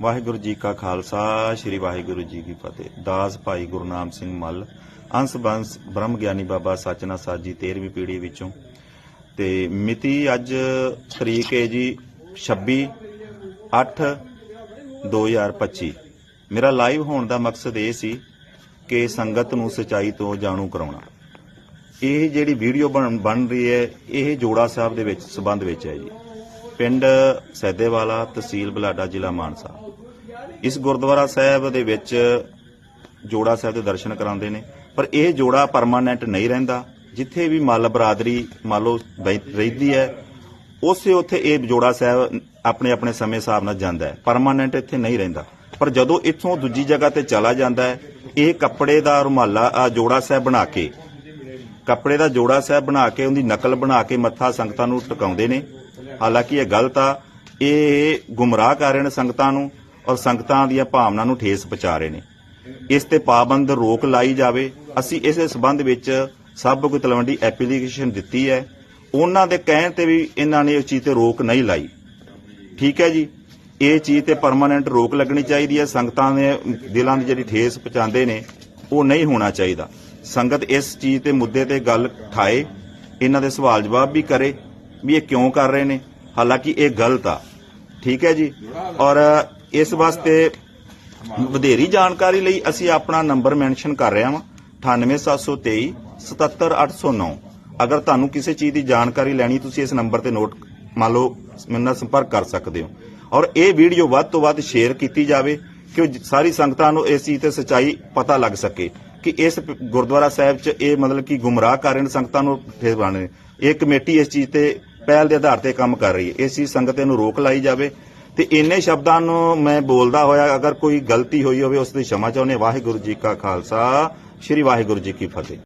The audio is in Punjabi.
ਵਾਹਿਗੁਰੂ ਜੀ ਕਾ ਖਾਲਸਾ, ਸ੍ਰੀ ਵਾਹਿਗੁਰੂ ਜੀ ਕੀ ਫਤਿਹ। ਦਾਸ ਭਾਈ ਗੁਰਨਾਮ ਸਿੰਘ ਮੱਲ, ਅੰਸ ਬੰਸ ਬ੍ਰਹਮ ਗਿਆਨੀ ਬਾਬਾ ਸੱਚਨਾ ਸਾਧ ਜੀ 13ਵੀਂ ਪੀੜ੍ਹੀ ਵਿੱਚੋਂ। ਤੇ ਮਿਤੀ ਅੱਜ ਤਰੀਕ ਹੈ ਜੀ 26 8 2025 ਮੇਰਾ ਲਾਈਵ ਹੋਣ ਦਾ ਮਕਸਦ ਇਹ ਸੀ ਕਿ ਸੰਗਤ ਨੂੰ ਸਚਾਈ ਤੋਂ ਜਾਣੂ ਕਰਾਉਣਾ। ਇਹ ਜਿਹੜੀ ਵੀਡੀਓ ਬਣ ਬਣ ਰਹੀ ਹੈ, ਇਹ ਜੋੜਾ ਸਾਹਿਬ ਦੇ ਵਿੱਚ, ਸਬੰਧ ਵਿੱਚ ਹੈ ਜੀ। ਪਿੰਡ ਸੈਦੇਵਾਲਾ ਤਹਿਸੀਲ ਬਲਾਡਾ ਜ਼ਿਲ੍ਹਾ ਮਾਨਸਾ। ਇਸ ਗੁਰਦੁਆਰਾ ਸਾਹਿਬ ਦੇ ਵਿੱਚ ਜੋੜਾ ਸਾਹਿਬ ਦੇ ਦਰਸ਼ਨ ਕਰਾਉਂਦੇ ਨੇ, ਪਰ ਇਹ ਜੋੜਾ ਪਰਮਾਨੈਂਟ ਨਹੀਂ ਰਹਿੰਦਾ। ਜਿੱਥੇ ਵੀ ਮੱਲ ਬਰਾਦਰੀ ਮੰਨ ਲਓ ਰਹਿੰਦੀ ਹੈ, ਉਸੇ ਉੱਥੇ ਇਹ ਜੋੜਾ ਸਾਹਿਬ ਆਪਣੇ ਆਪਣੇ ਸਮੇਂ ਹਿਸਾਬ ਨਾਲ ਜਾਂਦਾ ਹੈ। ਪਰਮਾਨੈਂਟ ਇੱਥੇ ਨਹੀਂ ਰਹਿੰਦਾ। ਪਰ ਜਦੋਂ ਇੱਥੋਂ ਦੂਜੀ ਜਗ੍ਹਾ ਤੇ ਚਲਾ ਜਾਂਦਾ ਹੈ, ਇਹ ਕੱਪੜੇ ਦਾ ਰੁਮਾਲਾ ਜੋੜਾ ਸਾਹਿਬ ਬਣਾ ਕੇ, ਕੱਪੜੇ ਦਾ ਜੋੜਾ ਸਾਹਿਬ ਬਣਾ ਕੇ, ਉਹਦੀ ਨਕਲ ਬਣਾ ਕੇ ਮੱਥਾ ਸੰਗਤਾਂ ਨੂੰ ਟਿਕਾਉਂਦੇ ਨੇ। ਹਾਲਾਂਕਿ ਇਹ ਗਲਤ ਆ। ਇਹ ਗੁੰਮਰਾਹ ਕਰ ਰਹੇ ਨੇ ਸੰਗਤਾਂ ਨੂੰ। ਔਰ ਸੰਗਤਾਂ ਦੀਆਂ ਭਾਵਨਾ ਨੂੰ ਠੇਸ ਪਹੁੰਚਾ ਰਹੇ ਨੇ। ਇਸ ਤੇ ਪਾਬੰਦ ਰੋਕ ਲਾਈ ਜਾਵੇ। ਅਸੀਂ ਇਸੇ ਸਬੰਧ ਵਿੱਚ ਸਭ ਕੋਈ ਤਲਵੰਡੀ ਐਪਲੀਕੇਸ਼ਨ ਦਿੱਤੀ ਹੈ। ਉਹਨਾਂ ਦੇ ਕਹਿਣ ਤੇ ਵੀ ਇਹਨਾਂ ਨੇ ਇਸ ਚੀਜ਼ ਤੇ ਰੋਕ ਨਹੀਂ ਲਾਈ। ਠੀਕ ਹੈ ਜੀ। ਇਹ ਚੀਜ਼ ਤੇ ਪਰਮਾਨੈਂਟ ਰੋਕ ਲੱਗਣੀ ਚਾਹੀਦੀ ਹੈ। ਸੰਗਤਾਂ ਦੇ ਦਿਲਾਂ ਦੀ ਜਿਹੜੀ ਠੇਸ ਪਹੁੰਚਾਉਂਦੇ ਨੇ, ਉਹ ਨਹੀਂ ਹੋਣਾ ਚਾਹੀਦਾ। ਸੰਗਤ ਇਸ ਚੀਜ਼ ਤੇ ਮੁੱਦੇ ਤੇ ਗੱਲ ਠਾਏ ਇਹਨਾਂ ਦੇ ਸਵਾਲ ਜਵਾਬ ਵੀ ਕਰੇ। ਵੀ ਇਹ ਕਿਉਂ ਕਰ ਰਹੇ ਨੇ? ਹਾਲਾਂਕਿ ਇਹ ਗਲਤ ਆ। ਠੀਕ ਹੈ ਜੀ। ਔਰ ਇਸ ਵਾਸਤੇ ਵਧੇਰੀ ਜਾਣਕਾਰੀ ਲਈ ਅਸੀਂ ਆਪਣਾ ਨੰਬਰ ਮੈਂਸ਼ਨ ਕਰ ਰਹੇ ਹਾਂ 98723 77809 ਅਗਰ ਤੁਹਾਨੂੰ ਕਿਸੇ ਚੀਜ਼ ਦੀ ਜਾਣਕਾਰੀ ਲੈਣੀ, ਤੁਸੀਂ ਇਸ ਨੰਬਰ ਤੇ ਨੋਟ, ਮੰਨ ਲਓ, ਮੇਰੇ ਨਾਲ ਸੰਪਰਕ ਕਰ ਸਕਦੇ ਹੋ। ਔਰ ਇਹ ਵੀਡੀਓ ਵੱਧ ਤੋਂ ਵੱਧ ਸ਼ੇਅਰ ਕੀਤੀ ਜਾਵੇ ਕਿ ਸਾਰੀ ਸੰਗਤਾਂ ਨੂੰ ਇਸ ਚੀਜ਼ ਤੇ ਸਚਾਈ ਪਤਾ ਲੱਗ ਸਕੇ ਕਿ ਇਸ ਗੁਰਦੁਆਰਾ ਸਾਹਿਬ 'ਚ ਇਹ ਮਤਲਬ ਕਿ ਗੁੰਮਰਾਹ ਕਰ ਰਹੇ ਨੇ, ਸੰਗਤਾਂ ਨੂੰ ਫੇਰ ਬਣ ਰਹੇ ਇਹ ਕਮੇਟੀ ਇਸ ਚੀਜ਼ ਤੇ ਪਹਿਲ ਦੇ ਆਧਾਰ ਤੇ ਕੰਮ ਕਰ ਰਹੀ ਹੈ। ਇਸ ਚੀਜ਼ ਸੰਗਤ ਨੂੰ ਰੋਕ ਲਾਈ ਜਾਵੇ ਤੇ ਇੰਨੇ ਸ਼ਬਦਾਂ ਨੂੰ ਮੈਂ ਬੋਲਦਾ ਹੋਇਆ, ਅਗਰ ਕੋਈ ਗਲਤੀ ਹੋਈ ਹੋਵੇ, ਉਸ ਦੀ ਸ਼ਮਾ ਚਾਹੁੰਦੇ ਵਾਹਿਗੁਰੂ ਜੀ ਕਾ ਖਾਲਸਾ, ਸ੍ਰੀ ਵਾਹਿਗੁਰੂ ਜੀ ਕੀ ਫਤਿਹ।